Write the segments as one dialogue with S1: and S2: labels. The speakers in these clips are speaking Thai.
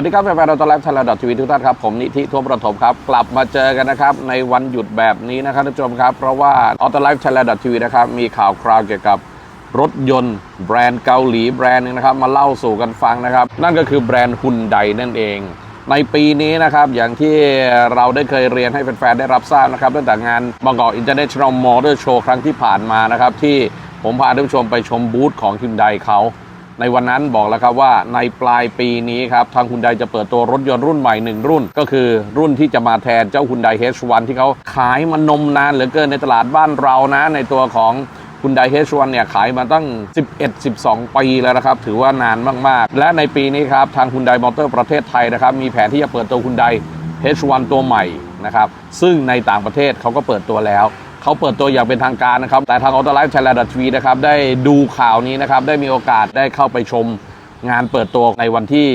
S1: สวัสดีครับแฟนๆเราตอนไลฟ์ไทยแลนด์ทีวีทุกท่านครับ ผมนิธิท่วประถมครับ กลับมาเจอกันนะครับ ในวันหยุดแบบนี้นะครับท่านผู้ชมครับ เพราะว่าออโตไลฟ์ไทยแลนด์ทีวีนะครับ มีข่าวคราวเกี่ยวกับรถยนต์แบรนด์เกาหลีแบรนด์หนึงนะครับ มาเล่าสู่กันฟังนะครับ นั่นก็คือแบรนด์ฮุนไดนั่นเอง ในปีนี้นะครับ อย่างที่เราได้เคยเรียนให้แฟนๆได้รับทราบนะครับตั้งแต่งานบางกอกอินเตอร์เนชั่นแนลมอเตอร์โชว์ครั้งที่ผ่านมานะครับที่ผมพาท่านผู้ชมไปชมบูธของฮุนไดเขา ในวันนั้นบอกแล้วครับว่าในปลายปีนี้ครับ ทางคุณไดจะเปิดตัวรถยนต์รุ่นใหม่หนึ่งรุ่น ก็คือรุ่นที่จะมาแทนเจ้าคุณได H1 ที่เขาขายมานมนานเหลือเกินในตลาดบ้านเรานะ ในตัวของคุณได H1 เนี่ยขายมาตั้ง 11-12 ปีแล้วนะครับ ถือว่านานมาก ๆ และในปีนี้ครับ ทางคุณไดมอเตอร์ประเทศไทยนะครับ มีแผนที่จะเปิดตัวคุณได H1 ตัวใหม่นะครับ ซึ่งในต่างประเทศเขาก็เปิดตัวแล้ว เขาเปิดตัวอย่างเป็นทางการนะครับ แต่ทางออโตไลฟ์ไทยแลนด์ทีวีนะครับได้ดูข่าวนี้นะครับ ได้มีโอกาสได้เข้าไปชมงานเปิดตัวในวันที่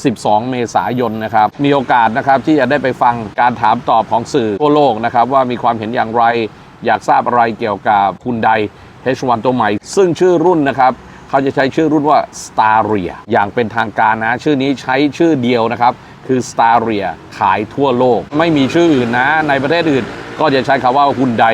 S1: 12 เมษายนนะครับ มีโอกาสนะครับที่จะได้ไปฟังการถามตอบของสื่อทั่วโลกนะครับ ว่ามีความเห็นอย่างไร อยากทราบอะไรเกี่ยวกับคุณได H1 ตัวใหม่ ซึ่งชื่อรุ่นนะครับเขาจะใช้ชื่อรุ่นว่า Staria อย่างเป็นทางการนะ ชื่อนี้ใช้ชื่อเดียวนะครับ คือ Staria ขายทั่วโลก ไม่มีชื่ออื่นนะ ในประเทศอื่น ก็จะใช้คำว่าฮุนได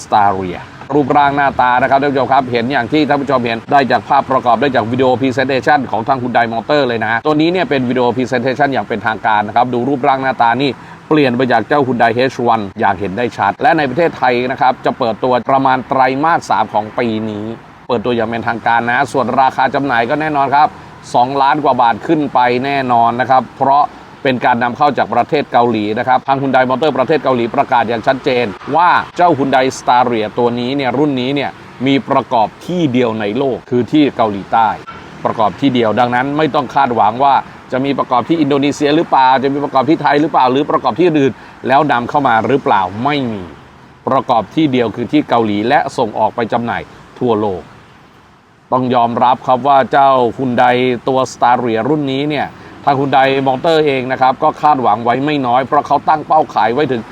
S1: Staria รูปร่างหน้าตานะครับท่านผู้ชมครับเห็นอย่างที่ท่านผู้ชมเห็นได้จากภาพประกอบได้จากวิดีโอพรีเซนเ t ชันของทางฮุนไดมอเตอร์เลยนะ ตัวนี้เนี่ยเป็นวิดีโอพรีเซนเ t ชันอย่างเป็นทางการนะครับดูรูปร่างหน้าตานี่เปลี่ยนไปจากเจ้า Hyundai H1 อย่างเห็นได้ชัด และในประเทศไทยนะครับจะเปิดตัวประมาณไตรมาส 3 ของปีนี้ เปิดตัวอย่างเป็นทางการนะ ส่วนราคาจำหน่ายก็แน่นอนครับ2ล้านกว่าบาทขึ้นไปแน่นอนนะครับเพราะ เป็นการนำเข้าจากประเทศเกาหลีนะครับ ทาง Hyundai Motor ประเทศเกาหลีประกาศอย่างชัดเจน ว่าเจ้า Hyundai Staria ตัวนี้เนี่ยรุ่นนี้เนี่ยมีประกอบที่เดียวในโลกคือที่เกาหลีใต้ ประกอบที่เดียวดังนั้นไม่ต้องคาดหวังว่าจะมีประกอบที่อินโดนีเซียหรือเปล่า จะมีประกอบที่ไทยหรือเปล่า หรือประกอบที่อื่นแล้วนำเข้ามาหรือเปล่าไม่มี ประกอบที่เดียวคือที่เกาหลีและส่งออกไปจำหน่ายทั่วโลก ต้องยอมรับครับว่าเจ้าคุณไดตัว s t a r i a รุ่นนี้เนี่ย ทางคุณไดมอเตอร์เองนะครับก็คาดหวังไว้ไม่น้อย เพราะเขาตั้งเป้าขายไว้ถึง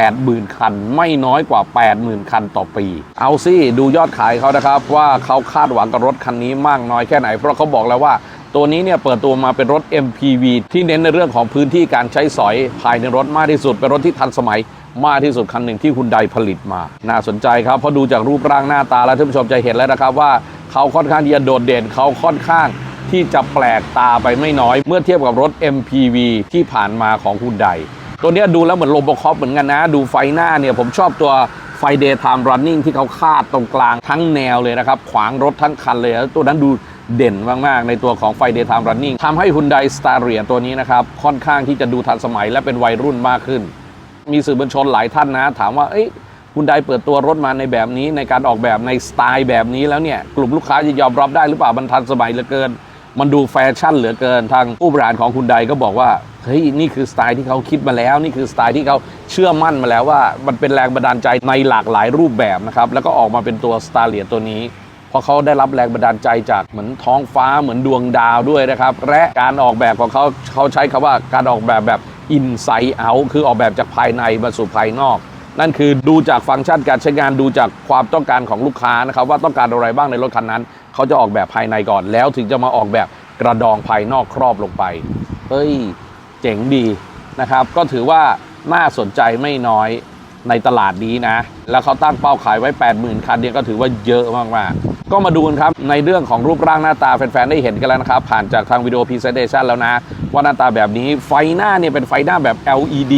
S1: 80,000 คัน ไม่น้อยกว่า 80,000 คันต่อปี เอาสิดูยอดขายเขานะครับ ว่าเขาคาดหวังกับรถคันนี้มากน้อยแค่ไหน เพราะเขาบอกแล้วว่าตัวนี้เนี่ยเปิดตัวมาเป็นรถ MPV ที่เน้นในเรื่องของพื้นที่การใช้สอยภายในรถมากที่สุด เป็นรถที่ทันสมัยมากที่สุดคันหนึ่งที่คุณไดผลิตมา น่าสนใจครับ เพราะดูจากรูปร่างหน้าตาแล้วท่านผู้ชมจะเห็นแล้วนะครับว่าเขาค่อนข้างที่จะโดดเด่นเขาค่อนข้าง ที่จะแปลกตาไปไม่น้อย เมื่อเทียบกับรถ MPV ที่ผ่านมาของคุณไดตัวเนี้ยดูแล้วเหมือนโลโบคอปเหมือนกันนะ ดูไฟหน้าเนี่ยผมชอบตัวไฟ Daytime Running ที่เขาคาดตรงกลางทั้งแนวเลยนะครับ ขวางรถทั้งคันเลยแล้วตัวนั้นดูเด่นมาก ๆ ในตัวของไฟ Daytime Running ทำให้ Hyundai Staria ตัวนี้นะครับ ค่อนข้างที่จะดูทันสมัยและเป็นวัยรุ่นมากขึ้น มีสื่อมวลชนหลายท่านนะ ถามว่า เอ้ยคุณไดเปิดตัวรถมาในแบบนี้ในการออกแบบในสไตล์แบบนี้แล้วเนี่ย กลุ่มลูกค้าจะยอมรับได้หรือเปล่ามันทันสมัยเหลือเกิน มันดูแฟชั่นเหลือเกินทางผู้บริหารของคุณไดก็บอกว่าเฮ้ยนี่คือสไตล์ที่เขาคิดมาแล้ว นี่คือสไตล์ที่เขาเชื่อมั่นมาแล้วว่า มันเป็นแรงบันดาลใจในหลากหลายรูปแบบนะครับแล้วก็ออกมาเป็นตัวสตาร์เลียตัวนี้พราะเขาได้รับแรงบันดาลใจจากเหมือนท้องฟ้าเหมือนดวงดาวด้วยนะครับ และการออกแบบของเขาเขาใช้คำว่าการออกแบบแบบ inside out คือออกแบบจากภายในมาสู่ภายนอก นั่นคือดูจากฟังก์ชันการใช้งานดูจากความต้องการของลูกค้านะครับ ว่าต้องการอะไรบ้างในรถคันนั้น เขาจะออกแบบภายในก่อนแล้วถึงจะมาออกแบบกระดองภายนอกครอบลงไป เฮ้ย เจ๋งดีนะครับ ก็ถือว่าน่าสนใจไม่น้อยในตลาดนี้นะ แล้วเขาตั้งเป้าขายไว้ 80,000 คันเนี่ยก็ถือว่าเยอะมากๆ ก็มาดูกันครับ ในเรื่องของรูปร่างหน้าตาแฟนๆ ได้เห็นกันแล้วนะครับ ผ่านจากทางวิดีโอพรีเซนเทชันแล้วนะ ว่าหน้าตาแบบนี้ไฟหน้าเนี่ยเป็นไฟหน้าแบบ LED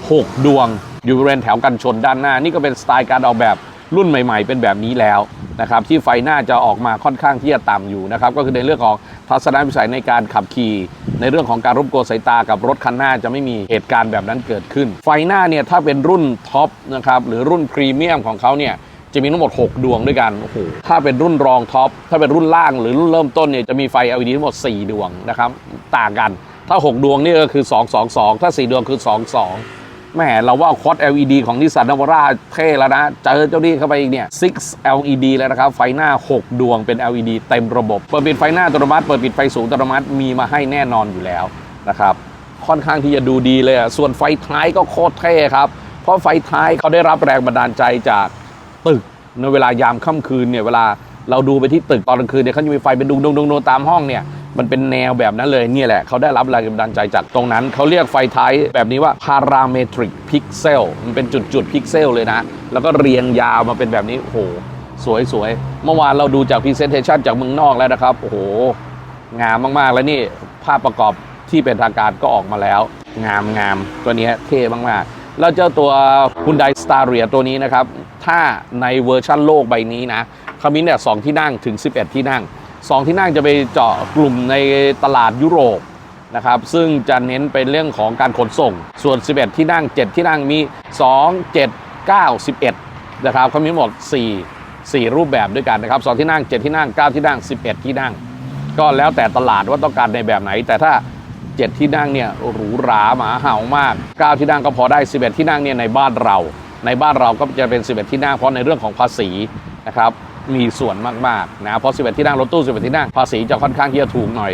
S1: 6 ดวง อยู่บริเวณแถวกันชนด้านหน้า นี่ก็เป็นสไตล์การออกแบบรุ่นใหม่ ๆ เป็นแบบนี้แล้ว นะครับที่ไฟหน้าจะออกมาค่อนข้างที่จะต่ำอยู่นะครับก็คือในเรื่องของทัศนวิสัยในการขับขี่ ในเรื่องของการรบกวนสายตากับรถคันหน้าจะไม่มีเหตุการณ์แบบนั้นเกิดขึ้น ไฟหน้าเนี่ยถ้าเป็นรุ่นท็อปนะครับหรือรุ่นพรีเมียมของเขาเนี่ยจะมีทั้งหมด 6 ดวงด้วยกัน โอ้โห ถ้าเป็นรุ่นรองท็อป ถ้าเป็นรุ่นล่างหรือรุ่นเริ่มต้นเนี่ยจะมีไฟ LED ทั้งหมด 4 ดวงนะครับ ต่างกัน ถ้า 6 ดวงนี่ก็คือ 222 ถ้า 4 ดวงคือ 22 แหมเราว่าคอส LED ของนิสสันนาวาร่าเท่แล้วนะ เจอเจ้านี่เข้าไปอีกเนี่ย 6 LED แล้วนะครับ ไฟหน้า 6 ดวงเป็น LED เต็มระบบ เปิดปิดไฟหน้าอัตโนมัติ เปิดปิดไฟสูงอัตโนมัติ มีมาให้แน่นอนอยู่แล้วนะครับ ค่อนข้างที่จะดูดีเลยอะส่วนไฟท้ายก็โคตรเท่ครับ เพราะไฟท้ายเขาได้รับแรงบันดาลใจจากตึกในเวลายามค่ำคืนเนี่ยเวลา เราดูไปที่ตึกตอนกลางคืนเนี่ยเขาจะมีไฟเป็นดวงดวงดวงดวงตามห้องเนี่ยมันเป็นแนวแบบนั้นเลยเนี่ยแหละเขาได้รับแรงบันดาลใจจากตรงนั้น เขาเรียกไฟท้ายแบบนี้ว่า parametric pixel มันเป็นจุดจุดพิกเซลเลยนะ แล้วก็เรียงยาวมาเป็นแบบนี้ โอ้โห สวยสวยเมื่อวานเราดูจาก presentation จากเมืองนอกแล้วนะครับ โอ้โห งามมากๆ แล้วนี่ภาพประกอบที่เป็นทางการก็ออกมาแล้ว งามงามตัวนี้เท่มากๆ แล้วเจ้าตัว Hyundai Staria ตัวนี้นะครับ ถ้าในเวอร์ชั่นโลกใบนี้นะ เขามีเนี่ยสองที่นั่งถึง 11 ที่นั่ง 2 ที่นั่งจะไปเจาะกลุ่มในตลาดยุโรปนะครับซึ่งจะเน้นเป็นเรื่องของการขนส่ง ส่วน 11 ที่นั่ง 7 ที่นั่งมี 2 7 9 11 นะครับเขามีหมด 4 4 รูปแบบด้วยกันนะครับ2ที่นั่ง 7 ที่นั่ง 9 ที่นั่ง 11 ที่นั่ง ก็แล้วแต่ตลาดว่าต้องการในแบบไหน แต่ถ้า 7 ที่นั่งเนี่ยหรูหราหมาเห่ามาก 9 ที่นั่งก็พอได้ 11 ที่นั่งเนี่ยในบ้านเรา ในบ้านเราก็จะเป็น 11 ที่นั่งเพราะในเรื่องของภาษีนะครับ มีส่วนมากๆนะเพราะ 11 ที่นั่งรถตู้ 11 ที่นั่งภาษีจะค่อนข้างที่จะถูกหน่อย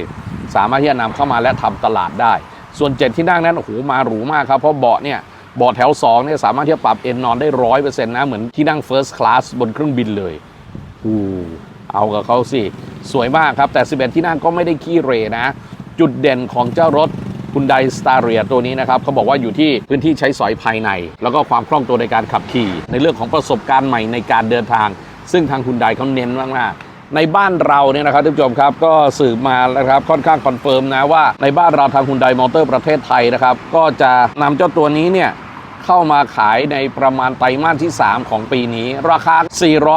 S1: สามารถที่จะนำเข้ามาและทำตลาดได้ ส่วน 7 ที่นั่งนั้นโอ้โหมาหรูมากครับเพราะเบาะเนี่ยเบาะแถว2เนี่ยสามารถที่จะปรับเอนนอนได้ร้อยเปอร์เซ็นต์นะเหมือนที่นั่ง First Class บนเครื่องบินเลยอู้เอากับเขาสิ สวยมากครับ แต่ 11 ที่นั่งก็ไม่ได้ขี้เรนะ จุดเด่นของเจ้ารถ Hyundai Staria ตัวนี้นะครับเขาบอกว่าอยู่ที่พื้นที่ใช้สอยภายใน แล้วก็ความคล่องตัวในการขับขี่ ในเรื่องของประสบการณ์ใหม่ในการเดินทาง ซึ่งทาง Hyundai เขาเน้นมากๆในบ้านเราเนี่ยนะครับท่านผู้ชมครับก็สืบมาแล้วครับค่อนข้างคอนเฟิร์มนะว่าในบ้านเราทาง Hyundai Motor ประเทศไทยนะครับ ก็จะนำเจ้าตัวนี้เนี่ยเข้ามาขายในประมาณไตรมาสที่ 3 ของปีนี้ ราคา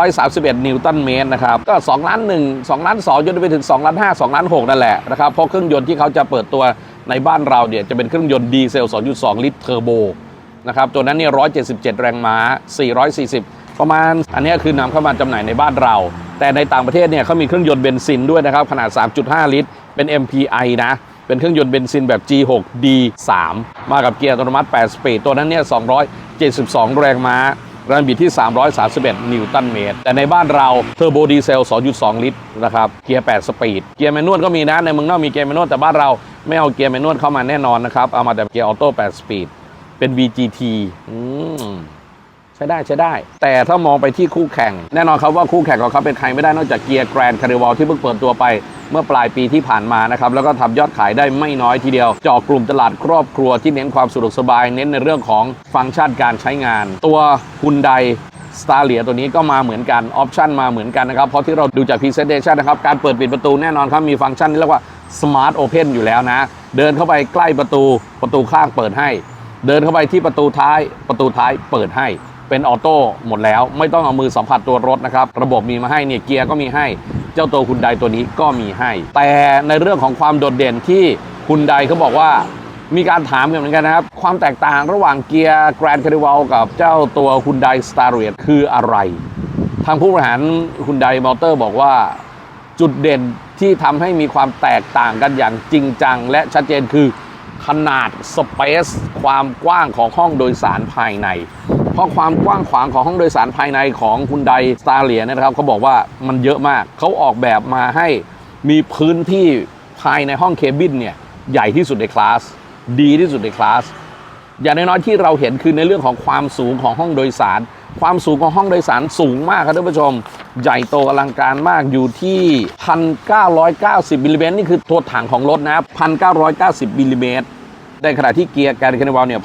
S1: 431 นิวตันเมตรนะครับก็2ล้าน1 2ล้าน2จนไปถึง2ล้าน5 2ล้าน6นั่นแหละนะครับเพราะเครื่องยนต์ที่เขาจะเปิดตัวในบ้านเราเนี่ยจะเป็นเครื่องยนต์ดีเซล 2.2 ลิตรเทอร์โบนะครับตัวนั้นเนี่ย177 แรงม้า 440 ประมาณอันนี้คือนำเข้ามาจำหน่ายในบ้านเรา แต่ในต่างประเทศเนี่ยเขามีเครื่องยนต์เบนซินด้วยนะครับขนาด 3.5 ลิตร เป็น MPI นะเป็นเครื่องยนต์เบนซินแบบ G6 D3 มากับเกียร์อัตโนมัติ 8 สปีด ตัวนั้นเนี่ย 272 แรงม้า แรงบิดที่ 331 นิวตันเมตร แต่ในบ้านเราเทอร์โบดีเซล 2.2 ลิตรนะครับ เกียร์ 8 สปีด เกียร์แมนนวลก็มีนะ ในเมืองนอกมีเกียร์แมนนวลแต่บ้านเราไม่เอาเกียร์แมนนวลเข้ามาแน่นอนนะครับ เอามาแต่เกียร์ออโต้ 8 สปีด เป็น VGT อืม ใช้ได้ใช้ได้ แต่ถ้ามองไปที่คู่แข่ง แน่นอนครับว่าคู่แข่งของเขาเป็นใครไม่ได้นอกจากเกียร์แกรนด์คาริวอลที่เพิ่งเปิดตัวไปเมื่อปลายปีที่ผ่านมานะครับ แล้วก็ทำยอดขายได้ไม่น้อยทีเดียวเจาะกลุ่มตลาดครอบครัวที่เน้นความสะดวกสบาย เน้นในเรื่องของฟังก์ชันการใช้งาน ตัวฮุนไดสตาร์เลียตัวนี้ก็มาเหมือนกัน ออปชันมาเหมือนกันนะครับ เพราะที่เราดูจากพรีเซนเ t ชันนะครับ การเปิดปิดประตูแน่นอนครับ มีฟังก์ชันที่เรียกว่า Smart Open อยู่แล้วนะ เดินเข้าไปใกล้ประตูประตูข้างเปิดให้ เดินเข้าไปที่ประตูท้ายประตูท้ายเปิดให้ เป็นออโต้หมดแล้ว ไม่ต้องเอามือสัมผัสตัวรถนะครับ ระบบมีมาให้เนี่ยเกียร์ก็มีให้ เจ้าตัวคุณไดตัวนี้ก็มีให้ แต่ในเรื่องของความโดดเด่นที่คุณไดเขาบอกว่ามีการถามกันเหมือนกันนะครับ ความแตกต่างระหว่างเกียร์แกรนด์คาริวัลกับเจ้าตัวคุณไดสตาร์เรียคืออะไร ทางผู้บริหารคุณไดมอเตอร์บอกว่าจุดเด่นที่ทำให้มีความแตกต่างกันอย่างจริงจัง และชัดเจนคือขนาดสเปซความกว้างของห้องโดยสารภายใน เพราะความกว้างขวางของห้องโดยสารภายในของคุณไดสตาร์เลียนะครับเขาบอกว่ามันเยอะมากเขาออกแบบมาให้มีพื้นที่ภายในห้องเคบินเนี่ยใหญ่ที่สุดในคลาส ดีที่สุดในคลาส อย่างน้อยๆที่เราเห็นคือในเรื่องของความสูงของห้องโดยสาร ความสูงของห้องโดยสารสูงมากครับท่านผู้ชม ใหญ่โตอลังการมากอยู่ที่ 1,990มิลลิเมตรนี่คือตัวถังของรถนะ1,990มิลลิเมตร ในขณะที่เกียร์แกรนด์คานิวาลเนี่ย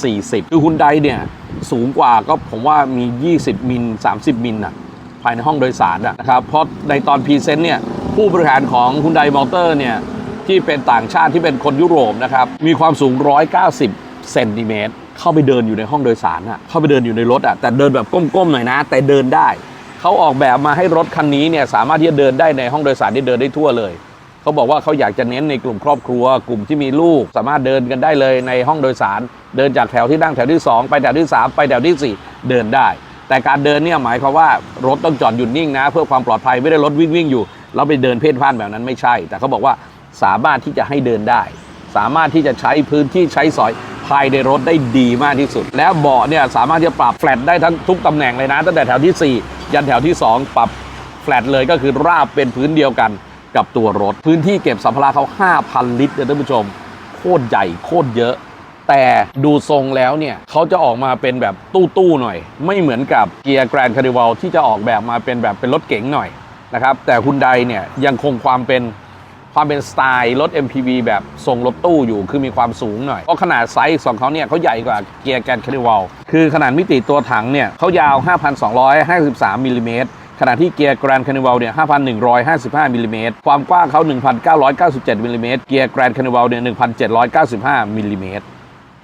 S1: 1,740คือฮุนไดเนี่ยสูงกว่าก็ผมว่ามี 20 มิล 30 มิลนะภายในห้องโดยสารนะครับ เพราะในตอนพรีเซนต์เนี่ยผู้บริหารของฮุนไดมอเตอร์เนี่ยที่เป็นต่างชาติที่เป็นคนยุโรปนะครับ มีความสูง 190 เซนติเมตรเข้าไปเดินอยู่ในห้องโดยสารอะเข้าไปเดินอยู่ในรถอะแต่เดินแบบก้มๆหน่อยนะ แต่เดินได้ เขาออกแบบมาให้รถคันนี้เนี่ยสามารถที่จะเดินได้ในห้องโดยสารที่เดินได้ทั่วเลย เขาบอกว่าเขาอยากจะเน้นในกลุ่มครอบครัว กลุ่มที่มีลูก สามารถเดินกันได้เลยในห้องโดยสาร เดินจากแถวที่นั่งแถวที่ 2 ไปแถวที่ 3 ไปแถวที่ 4 เดินได้ แต่การเดินเนี่ยหมายความว่ารถต้องจอดหยุดนิ่งนะ เพื่อความปลอดภัยไม่ได้รถวิ่งวิ่งอยู่แล้วไปเดินเพ่นพ่านแบบนั้นไม่ใช่ แต่เขาบอกว่าสามารถที่จะให้เดินได้ สามารถที่จะใช้พื้นที่ใช้สอยภายในรถได้ดีมากที่สุด แล้วเบาะเนี่ยสามารถที่จะปรับแฟลตได้ทั้งทุกตำแหน่งเลยนะตั้งแต่แถวทีสี่4 ยันแถวที่ 2 ปรับแฟลตเลยก็คือราบเป็นพื้นเดียวกัน กับตัวรถ พื้นที่เก็บสัมภาระเขา 5,000 ลิตรนะท่านผู้ชม โคตรใหญ่โคตรเยอะ แต่ดูทรงแล้วเนี่ยเขาจะออกมาเป็นแบบตู้ๆหน่อย ไม่เหมือนกับเกียร์แกรนด์คาริวัลที่จะออกแบบมาเป็นแบบเป็นรถเก๋งหน่อยนะครับแต่ฮุนไดเนี่ยยังคงความเป็นความเป็นสไตล์รถ MPV แบบทรงรถตู้อยู่คือมีความสูงหน่อย เพราะขนาดไซส์ของเขาเนี่ยเขาใหญ่กว่าเกียร์แกนคาริวัลคือขนาดมิติตัวถังเนี่ยเขายาว 5,253มิลลิเมตร ขณะที่เกียร์แกรนคาริวัลเนี่ย 5,155มิลลิเมตรความกว้างเขา 1,997มิลลิเมตรเกียร์แกรนคาริวัลเนี่ย 1,795มิลลิเมตร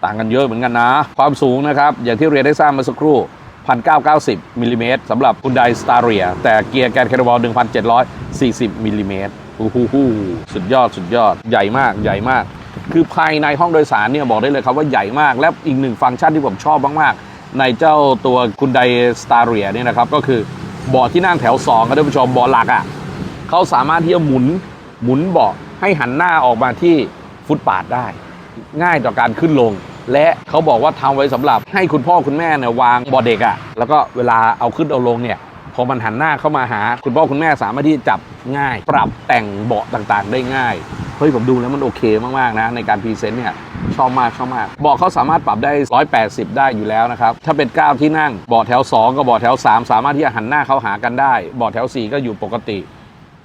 S1: ต่างกันเยอะเหมือนกันนะ ความสูงนะครับ อย่างที่เรียนได้ทราบเมื่อสักครู่ 1,990มิลลิเมตรสำหรับ Hyundai Staria แต่เกียร์แกนคาร์บอล1,740มิลลิเมตรโอ้โหสุดยอดสุดยอดใหญ่มากใหญ่มาก คือภายในห้องโดยสารเนี่ยบอกได้เลยครับว่าใหญ่มากและอีกหนึ่งฟังก์ชันที่ผมชอบมากๆ ในเจ้าตัว Hyundai Staria เนี่ยนะครับก็คือ เบาะที่นั่งแถว2ครับท่านผู้ชมเบาะหลักอะเขาสามารถที่จะหมุนหมุนเบาะให้หันหน้าออกมาที่ฟุตปาดได้ ง่ายต่อการขึ้นลง และเขาบอกว่าทำไว้สำหรับให้คุณพ่อคุณแม่เนี่ยวางเบอเด็กอะ่ะแล้วก็เวลาเอาขึ้นเอาลงเนี่ยพอมันหันหน้าเข้ามาหา คุณพ่อคุณแม่สามารถที่จะจับง่าย ปรับแต่งเบาะต่างๆ ได้ง่าย เฮ้ยผมดูแล้วมันโอเคมากๆนะ ในการพรีเซนต์เนี่ยชอบมากชอบมากเบาะเขาสามารถปรับได้ 180 ได้อยู่แล้วนะครับ ถ้าเป็น 9 ที่นั่งเบาะแถว 2 กับเบาะแถว 3 สามารถที่จะหันหน้าเข้าหากันได้เบาะแถว 4 ก็อยู่ปกติ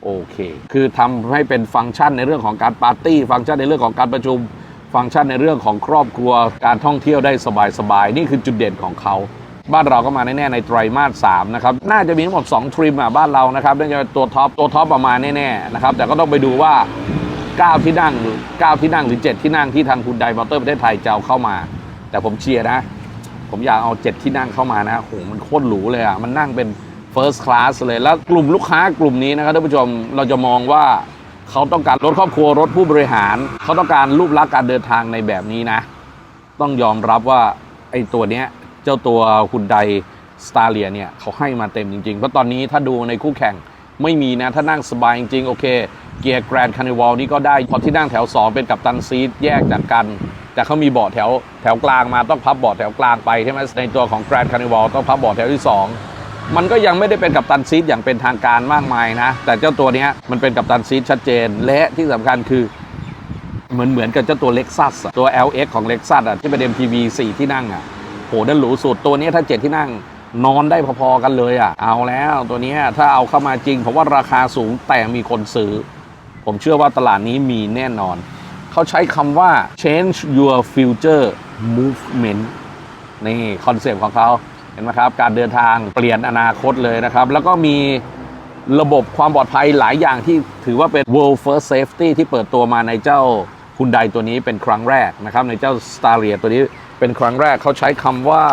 S1: โอเค คือทำให้เป็นฟังก์ชันในเรื่องของการปาร์ตี้ ฟังก์ชันในเรื่องของการประชุม ฟังก์ชันในเรื่องของครอบครัว การท่องเที่ยวได้สบายๆ นี่คือจุดเด่นของเขา บ้านเราก็มาแน่ๆในไตรมาส3นะครับ น่าจะมีทั้งหมด2ทริมอะบ้านเรานะครับน่าจะตัวท็อป ตัวท็อปประมาณแน่ๆนะครับ แต่ก็ต้องไปดูว่า 9 ที่นั่งหรือ 9 ที่นั่งหรือ 7 ที่นั่งที่ทางคุณไดมอเตอร์ประเทศไทยจะเอาเข้ามา แต่ผมเชียร์นะ ผมอยากเอา 7 ที่นั่งเข้ามานะโหมันโคตรหรูเลยอะ มันนั่งเป็น first class เลยแล้วกลุ่มลูกค้ากลุ่มนี้นะครับท่านผู้ชมเราจะมองว่าเขาต้องการรถครอบครัวรถผู้บริหาร เขาต้องการรูปลักษณ์การเดินทางในแบบนี้นะ ต้องยอมรับว่าไอ้ตัวเนี้ยเจ้าตัวคุณไดสตาเลียเนี่ยเขาให้มาเต็มจริงๆ เพราะตอนนี้ถ้าดูในคู่แข่งไม่มีนะ ถ้านั่งสบายจริงๆ โอเค เกียร์แกรนด์คานิวัลนี่ก็ได้พอที่นั่งแถว 2 เป็นกับตันซีทแยกจากกัน แต่เขามีเบาะแถวแถวกลางมาต้องพับเบาะแถวกลางไปใช่ไหมในตัวของแกรนด์คานิวัลต้องพับเบาะแถวที่ 2มันก็ยังไม่ได้เป็นกับตันซีทอย่างเป็นทางการมากมายนะ แต่เจ้าตัวนี้มันเป็นกับตันซีทชัดเจน และที่สำคัญคือ เหมือนเหมือนกับเจ้าตัว Lexus อะตัว LX ของ Lexus อะที่เป็น MPV 4 ที่นั่งอะโหนั่นหรูสุดตัวนี้ถ้า 7 ที่นั่ง นอนได้พอๆกันเลยอะ เอาแล้วตัวนี้ถ้าเอาเข้ามาจริงผมว่าราคาสูงแต่มีคนซื้อ ผมเชื่อว่าตลาดนี้มีแน่นอน เขาใช้คำว่า change your future movement นี่คอนเซปต์ของเขาเห็นไหมครับ การเดินทางเปลี่ยนอนาคตเลยนะครับ แล้วก็มีระบบความปลอดภัยหลายอย่างที่ถือว่าเป็น world first safety ที่เปิดตัวมาในเจ้าคุณไดตัวนี้เป็นครั้งแรกนะครับ ในเจ้า Staria ตัวนี้เป็นครั้งแรกเขาใช้คำว่า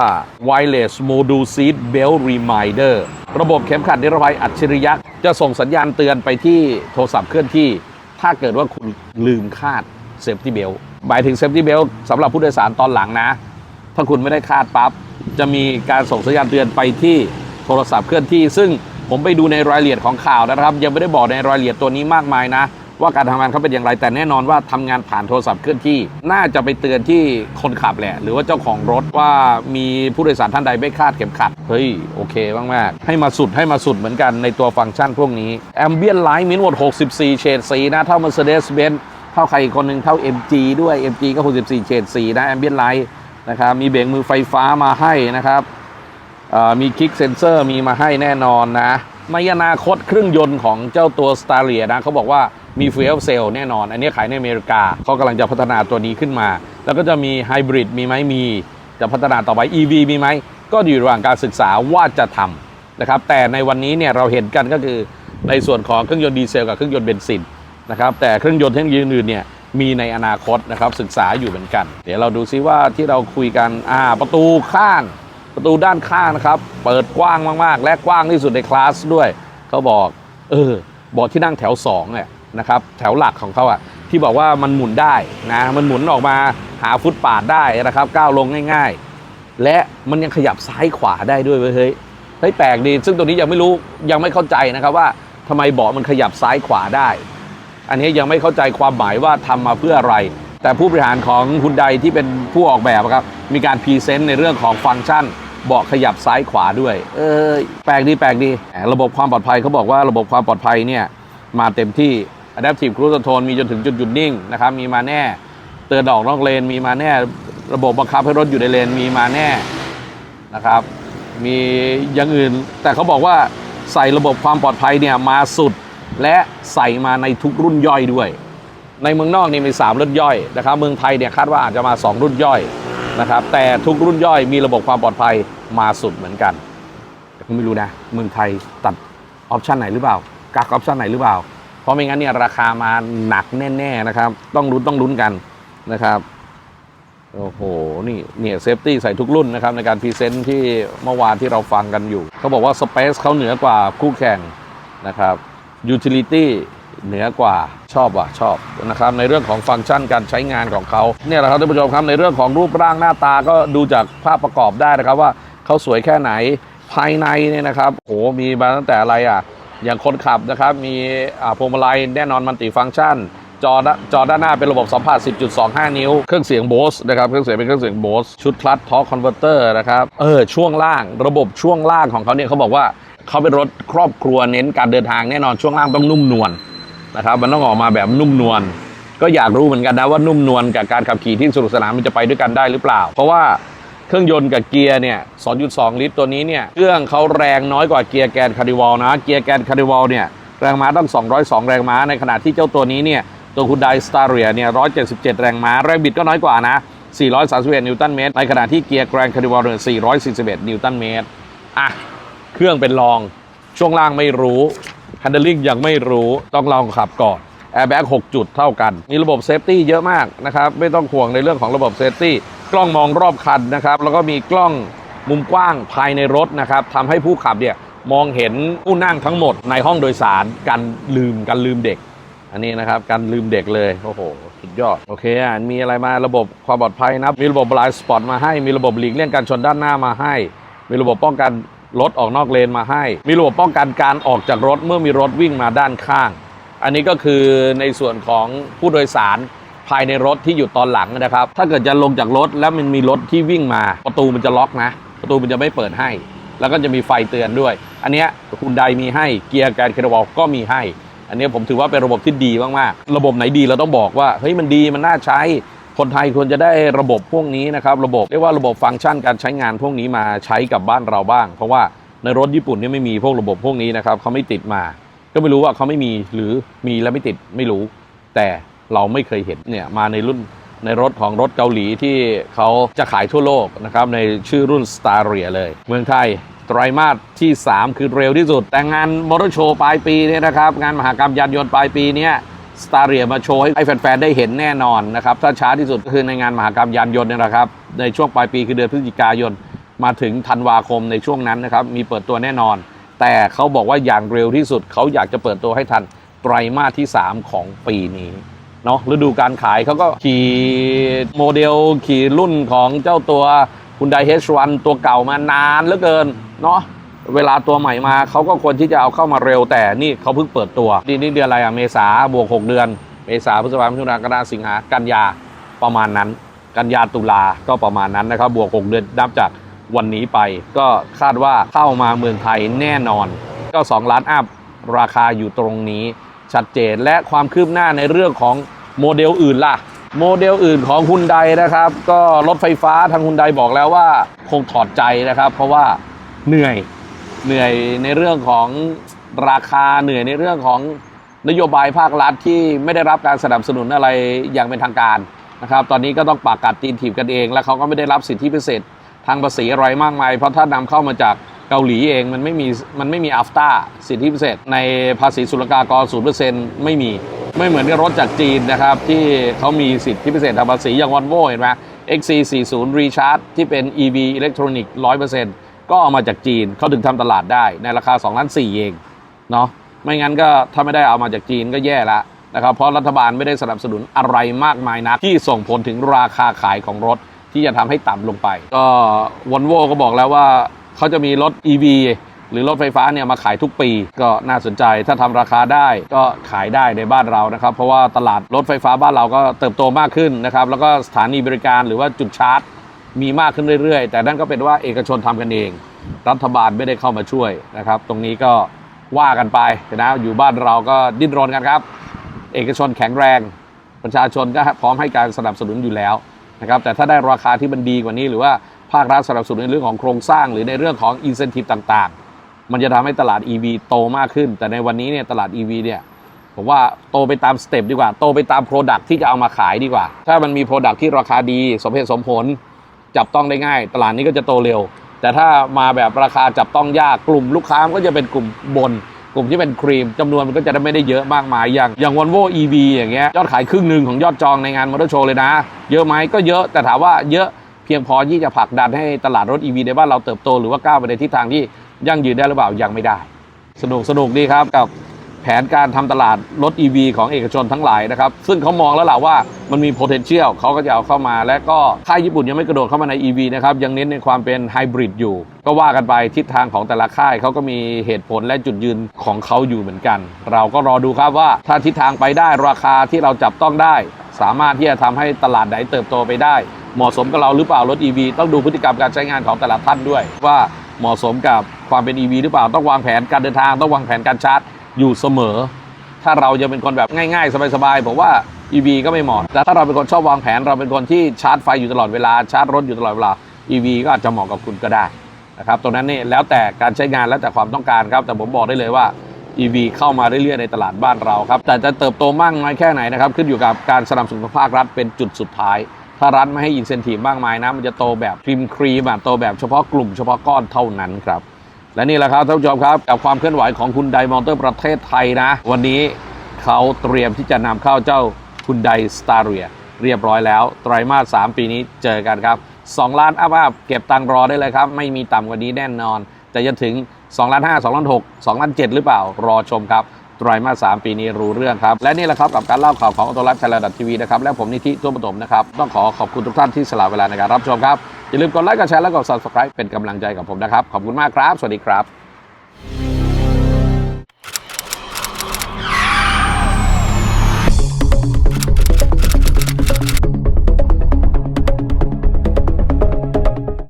S1: wireless module seat belt reminder ระบบเข็มขัดนิรภัยอัจฉริยะ จะส่งสัญญาณเตือนไปที่โทรศัพท์เคลื่อนที่ ถ้าเกิดว่าคุณลืมคาดเซฟตี้เบลหมายถึงเซฟตี้เบลสำหรับผู้โดยสารตอนหลังนะ ถ้าคุณไม่ได้คาดปั๊บจะมีการส่งสัญญาณเตือนไปที่โทรศัพท์เคลื่อนที่ ซึ่งผมไปดูในรายละเอียดของข่าวนะครับ ยังไม่ได้บอกในรายละเอียดตัวนี้มากมายนะ ว่าการทำงานเขาเป็นอย่างไร แต่แน่นอนว่าทำงานผ่านโทรศัพท์เคลื่อนที่ น่าจะไปเตือนที่คนขับแหละ หรือว่าเจ้าของรถว่ามีผู้โดยสารท่านใดไม่คาดเข็มขัด เฮ้ย โอเคมากๆให้มาสุดให้มาสุดเหมือนกันในตัวฟังก์ชันพวกนี้ Ambient Light มีทั้งหมด64 เฉดสีนะเท่า Mercedes-Benz เท่าใครอีกคนหนึ่งเท่า MG ด้วย MG ก็ 64 เฉดสีนะ Ambient Light นะครับมีเบรกมือไฟฟ้ามาให้นะครับมีคลิกเซนเซอร์มีมาให้แน่นอนนะในอนาคตเครื่องยนต์ของเจ้าตัว s t a r i a นะเขาบอกว่า มี Fuel Cell แน่นอน อันนี้ขายในอเมริกาเขากำลังจะพัฒนาตัวนี้ขึ้นมา แล้วก็จะมีไฮบริดมีไหมมี จะพัฒนาต่อไป EV มีไหม ก็อยู่ระหว่างการศึกษาว่าจะทำนะครับ แต่ในวันนี้เนี่ยเราเห็นกันก็คือในส่วนของเครื่องยนต์ดีเซลกับเครื่องยนต์เบนซินนะครับแต่เครื่องยนต์เทคโนโลยีอื่นเนี่ยมีในอนาคตนะครับศึกษาอยู่เหมือนกัน เดี๋ยวเราดูซิว่าที่เราคุยกันอ่าประตูข้าง ประตูด้านข้างนะครับ เปิดกว้างมากๆ และกว้างที่สุดในคลาสด้วยเขาบอก เออบอกที่นั่งแถว2เนี่ย นะครับแถวหลักของเขาอะที่บอกว่ามันหมุนได้นะมันหมุนออกมาหาฟุตปาดได้นะครับก้าวลงง่าย ๆ และมันยังขยับซ้ายขวาได้ด้วยเฮ้ยเฮ้ยแปลกดีซึ่งตัวนี้ยังไม่รู้ยังไม่เข้าใจนะครับว่าทำไมเบาะมันขยับซ้ายขวาได้ อันนี้ยังไม่เข้าใจความหมายว่าทำมาเพื่ออะไร แต่ผู้บริหารของคุณใดที่เป็นผู้ออกแบบครับมีการพรีเซนต์ในเรื่องของฟังก์ชันเบาะขยับซ้ายขวาด้วย เออแปลกดีแปลกดี ระบบความปลอดภัยเขาบอกว่าระบบความปลอดภัยเนี่ยมาเต็มที่ Adaptive Cruise Control มีจนถึงจุดหยุดนิ่งนะครับ มีมาแน่ เตือนออกนอกเลน มีมาแน่ ระบบบังคับให้รถอยู่ในเลน มีมาแน่นะครับ มีอย่างอื่น แต่เขาบอกว่าใส่ระบบความปลอดภัยเนี่ยมาสุด และใส่มาในทุกรุ่นย่อยด้วย ในเมืองนอกนี่มี 3 รุ่นย่อยนะครับ เมืองไทยเนี่ยคาดว่าอาจจะมา 2 รุ่นย่อยนะครับ แต่ทุกรุ่นย่อยมีระบบความปลอดภัยมาสุดเหมือนกันแต่ผมไม่รู้นะ เมืองไทยตัดออปชันไหนหรือเปล่ากักออปชันไหนหรือเปล่า เพราะไม่งั้นเนี่ยราคามาหนักแน่ ๆ นะครับ ต้องลุ้นต้องลุ้นกันนะครับโอ้โห นี่เนี่ยเซฟตี้ใส่ทุกรุ่นนะครับ ในการพรีเซนต์ที่เมื่อวานที่เราฟังกันอยู่ เขาบอกว่าสเปซเขาเหนือกว่าคู่แข่งนะครับยูทิลิตี้เหนือกว่าชอบว่ะชอบนะครับในเรื่องของฟังก์ชันการใช้งานของเขาเนี่ยแหละครับท่านผู้ชมครับในเรื่องของรูปร่างหน้าตาก็ดูจากภาพประกอบได้นะครับว่าเขาสวยแค่ไหนภายในเนี่ยนะครับโอ้โหมีมาตั้งแต่อะไรอะ อย่างคนขับนะครับมีพวงมาลัยแน่นอนมันติฟังก์ชัน จอจอด้านหน้าเป็นระบบสัมผัส 10.25 นิ้ว เครื่องเสียงโบสนะครับ เครื่องเสียงเป็นเครื่องเสียงโบสชุดคลัตช์ทอร์คอนเวอร์เตอร์นะครับ เออ ช่วงล่าง ระบบช่วงล่างของเขาเนี่ยเขาบอกว่าเขาเป็นรถครอบครัวเน้นการเดินทางแน่นอนช่วงล่างต้องนุ่มนวลนะครับ มันต้องออกมาแบบนุ่มนวลก็อยากรู้เหมือนกันนะว่านุ่มนวลกับการขับขี่ที่สนุกสนานมันจะไปด้วยกันได้หรือเปล่า เพราะว่า เครื่องยนต์กับเกียร์เนี่ย 2.2 ลิตรตัวนี้เนี่ย เครื่องเขาแรงน้อยกว่าเกียร์แกนคาริวอลนะ เกียร์แกนคาริวอลเนี่ย แรงม้าต้อง 202 แรงม้า ในขณะที่เจ้าตัวนี้เนี่ย ตัวคุณไดสตาร์เรียเนี่ย 177 แรงม้า แรงบิดก็น้อยกว่านะ 431 นิวตันเมตร ในขณะที่เกียร์แกรนคาริวอลเนี่ย 441 นิวตันเมตร อะ เครื่องเป็นรอง ช่วงล่างไม่รู้ฮันเดลลิ่งยังไม่รู้ ต้องลองขับก่อนแอร์แบ็ก6จุดเท่ากัน มีระบบเซฟตี้เยอะมากนะครับ ไม่ต้องห่วงในเรื่องของระบบเซฟตี้ กล้องมองรอบคันนะครับ แล้วก็มีกล้องมุมกว้างภายในรถนะครับทำให้ผู้ขับเนี่ยมองเห็นผู้นั่งทั้งหมดในห้องโดยสารกันลืมกันลืมเด็ก อันนี้นะครับการลืมเด็กเลยโอ้โหสุดยอดโอเคอะมีอะไรมาระบบความปลอดภัยนะมีระบบ blind spot มาให้มีระบบหลีกเลี่ยงการชนด้านหน้ามาให้ มีระบบป้องกันรถออกนอกเลนมาให้ มีระบบป้องกันการออกจากรถเมื่อมีรถวิ่งมาด้านข้าง อันนี้ก็คือในส่วนของผู้โดยสาร ภายในรถที่อยู่ตอนหลังนะครับ ถ้าเกิดจะลงจากรถแล้วมันมีรถที่วิ่งมา ประตูมันจะล็อกนะ ประตูมันจะไม่เปิดให้ แล้วก็จะมีไฟเตือนด้วย อันเนี้ยคุณใดมีให้เกียร์กนคาร์วอลก็มีให้ อันนี้ผมถือว่าเป็นระบบที่ดีมากๆ ระบบไหนดีเราต้องบอกว่าเฮ้ยมันดีมันน่าใช้คนไทยควรจะได้ระบบพวกนี้นะครับ ระบบเรียกว่าระบบฟังก์ชันการใช้งานพวกนี้มาใช้กับบ้านเราบ้าง เพราะว่าในรถญี่ปุ่นเนี่ยไม่มีพวกระบบพวกนี้นะครับเขาไม่ติดมา ก็ไม่รู้ว่าเขาไม่มีหรือมีแล้วไม่ติดไม่รู้ แต่ เราไม่เคยเห็นเนี่ยมาในรุ่นในรถของรถเกาหลีที่เขาจะขายทั่วโลกนะครับ ในชื่อรุ่น s t a r i a เลย เมืองไทยไตรมาสที่ 3 คือเร็วที่สุด แต่งานมอเตอร์โชว์ปลายปีเนี่ยนะครับ งานมหากรรมยานยนต์ปลายปีเนี้ยสตาร์เรียมาโชว์ให้แฟนๆ ได้เห็นแน่นอนนะครับ ถ้าช้าที่สุดก็คือในงานมหากรรมยานยนต์เนี่ยนะครับ ในช่วงปลายปีคือเดือนพฤศจิกายน มาถึงธันวาคมในช่วงนั้นนะครับ มีเปิดตัวแน่นอน แต่เขาบอกว่าอย่างเร็วที่สุดเขาอยากจะเปิดตัวให้ทันไตรมาสที่ 3 ของปีนี้ เนาะฤดูการขายเขาก็ขี่โมเดลขี่รุ่นของเจ้าตัวคุณได H1 ตัวเก่ามานานเหลือเกินเนาะเวลาตัวใหม่มาเขาก็ควรที่จะเอาเข้ามาเร็วแต่นี่เขาเพิ่งเปิดตัวนี่นี่เดือนอะไรอะเมษาบวก 6 เดือน เมษาพฤษภาคมมิถุนากรกฎาคมสิงหากันยาประมาณนั้น กันยาตุลาก็ประมาณนั้นนะครับบวก 6 เดือนนับจากวันนี้ไป ก็คาดว่าเข้ามาเมืองไทยแน่นอนก็2ล้านอัพราคาอยู่ตรงนี้ ชัดเจน และความคืบหน้าในเรื่องของโมเดลอื่นล่ะ โมเดลอื่นของฮุนไดนะครับ ก็รถไฟฟ้าทางฮุนไดบอกแล้วว่าคงถอดใจนะครับ เพราะว่าเหนื่อยเหนื่อยในเรื่องของราคาเหนื่อยในเรื่องของนโยบายภาครัฐที่ไม่ได้รับการสนับสนุนอะไรอย่างเป็นทางการนะครับ ตอนนี้ก็ต้องปากกัดตีนถีบกันเอง แล้วเขาก็ไม่ได้รับสิทธิพิเศษ ทางภาษีอะไรมากมาย เพราะถ้านำเข้ามาจากเกาหลีเองมันไม่มีมันไม่มีอัฟต้าสิทธิพิเศษ ในภาษีศุลกากรศูนย์เปอร์เซ็นต์ไม่มี ไม่เหมือนกับรถจากจีนนะครับ ที่เขามีสิทธิพิเศษทางภาษีอย่างวันโวเห็นไหม XC40 Recharge ที่เป็น EV อิเล็กทรอนิกส์100%ก็เอามาจากจีนเขาถึงทำตลาดได้ในราคา2ล้าน4เองเนาะไม่งั้นก็ถ้าไม่ได้เอามาจากจีนก็แย่ละนะครับเพราะรัฐบาลไม่ได้สนับสนุนอะไรมากมายนักที่ส่งผลถึงราคาขายของรถ ที่จะทำให้ต่ำลงไป ก็วอลโวก็บอกแล้วว่าเขาจะมีรถ EV หรือรถไฟฟ้าเนี่ยมาขายทุกปีก็น่าสนใจถ้าทำราคาได้ก็ขายได้ในบ้านเรานะครับ เพราะว่าตลาดรถไฟฟ้าบ้านเราก็เติบโตมากขึ้นนะครับ แล้วก็สถานีบริการหรือว่าจุดชาร์จ มีมากขึ้นเรื่อยๆ แต่นั่นก็เป็นว่าเอกชนทำกันเอง รัฐบาลไม่ได้เข้ามาช่วยนะครับ ตรงนี้ก็ว่ากันไปนะอยู่บ้านเราก็ดิ้นรนกันครับ เอกชนแข็งแรง ประชาชนก็พร้อมให้การสนับสนุนอยู่แล้วนะครับ แต่ถ้าได้ราคาที่มันดีกว่านี้ หรือว่าภาครัฐสนับสนุนในเรื่องของโครงสร้าง หรือในเรื่องของอินเซนティブต่างๆ มันจะทำให้ตลาด EV โตมากขึ้น แต่ในวันนี้เนี่ยตลาด EV เนี่ยผมว่าโตไปตามสเต็ปดีกว่า โตไปตาม Product ที่จะเอามาขายดีกว่า ถ้ามันมี Product ที่ราคาดี สมเหตุสมผล จับต้องได้ง่าย ตลาดนี้ก็จะโตเร็ว แต่ถ้ามาแบบราคาจับต้องยากกลุ่มลูกค้ามันก็จะเป็นกลุ่มบน กลุ่มที่เป็นครีมจำนวนมันก็จะไม่ได้เยอะมากมายอย่างอย่างวอลโว่อีวีอย่างเงี้ยยอดขายครึ่งหนึ่งของยอดจองในงานมอเตอร์โชว์เลยนะ เยอะไหมก็เยอะแต่ถามว่าเยอะเพียงพอที่จะผลักดันให้ตลาดรถ EV ในบ้านเราเติบโตหรือว่าก้าวไปในทิศทางที่ยั่งยืนได้หรือเปล่ายังไม่ได้ สนุกสนุกดีครับกับ แผนการทำตลาดรถ EV ของเอกชนทั้งหลายนะครับ ซึ่งเขามองแล้วแหละว่ามันมี potential เขาก็จะเอาเข้ามา และก็ค่ายญี่ปุ่นยังไม่กระโดดเข้ามาใน EV นะครับยังเน้นในความเป็นไฮบริดอยู่ ก็ว่ากันไปทิศทางของแต่ละค่ายเขาก็มีเหตุผลและจุดยืนของเขาอยู่เหมือนกัน เราก็รอดูครับว่าถ้าทิศทางไปได้ราคาที่เราจับต้องได้ สามารถที่จะทำให้ตลาดไหนเติบโตไปได้ เหมาะสมกับเราหรือเปล่ารถ EV ต้องดูพฤติกรรมการใช้งานของแต่ละท่านด้วย ว่าเหมาะสมกับความเป็น EV หรือเปล่าต้องวางแผนการเดินทางต้องวางแผนการชาร์จ อยู่เสมอ ถ้าเราจะเป็นคนแบบง่ายๆ สบายๆผมว่า EV ก็ไม่เหมาะแต่ถ้าเราเป็นคนชอบวางแผน เราเป็นคนที่ชาร์จไฟอยู่ตลอดเวลาชาร์จรถอยู่ตลอดเวลา EV ก็อาจจะเหมาะกับคุณก็ได้นะครับตรงนั้นนี่แล้วแต่การใช้งานแล้วแต่ความต้องการครับแต่ผมบอกได้เลยว่า EV เข้ามาเรื่อยๆในตลาดบ้านเราครับแต่จะเติบโตมากน้อยแค่ไหนนะครับขึ้นอยู่กับการสนับสนุนของภาครัฐเป็นจุดสุดท้าย ถ้ารัฐไม่ให้อินเซนティブมากมายนะมันจะโตแบบครีมครีมโตแบบเฉพาะกลุ่มเฉพาะก้อนเท่านั้นครับ และนี่แหละครับท่านผู้ชมครับ กับความเคลื่อนไหวของคุณไดมอเตอร์ประเทศไทยนะ วันนี้เขาเตรียมที่จะนำเข้าเจ้าคุณไดสตาร์เรียเรียบร้อยแล้ว ไตรมาส 3 ปีนี้เจอกันครับ 2 ล้านอัพอัพเก็บตังค์รอได้เลยครับ ไม่มีต่ำกว่านี้แน่นอน แต่จะถึง 2 ล้าน 5 2 ล้าน 6 2 ล้าน 7 หรือเปล่ารอชมครับ ไตรมาส 3 ปีนี้รู้เรื่องครับ และนี่แหละครับกับการเล่าข่าวของออโต l ั v e ไทยแลนด์ทีวีนะครับ และผมนิธิทั่วประถมนะครับ ต้องขอขอบคุณทุกท่านที่สละเวลาในการรับชมครับ อย่าลืมกดไลค์ กดแชร์ และกด subscribe เป็นกำลังใจกับผมนะครับ ขอบคุณมากครับ สวัสดีครับ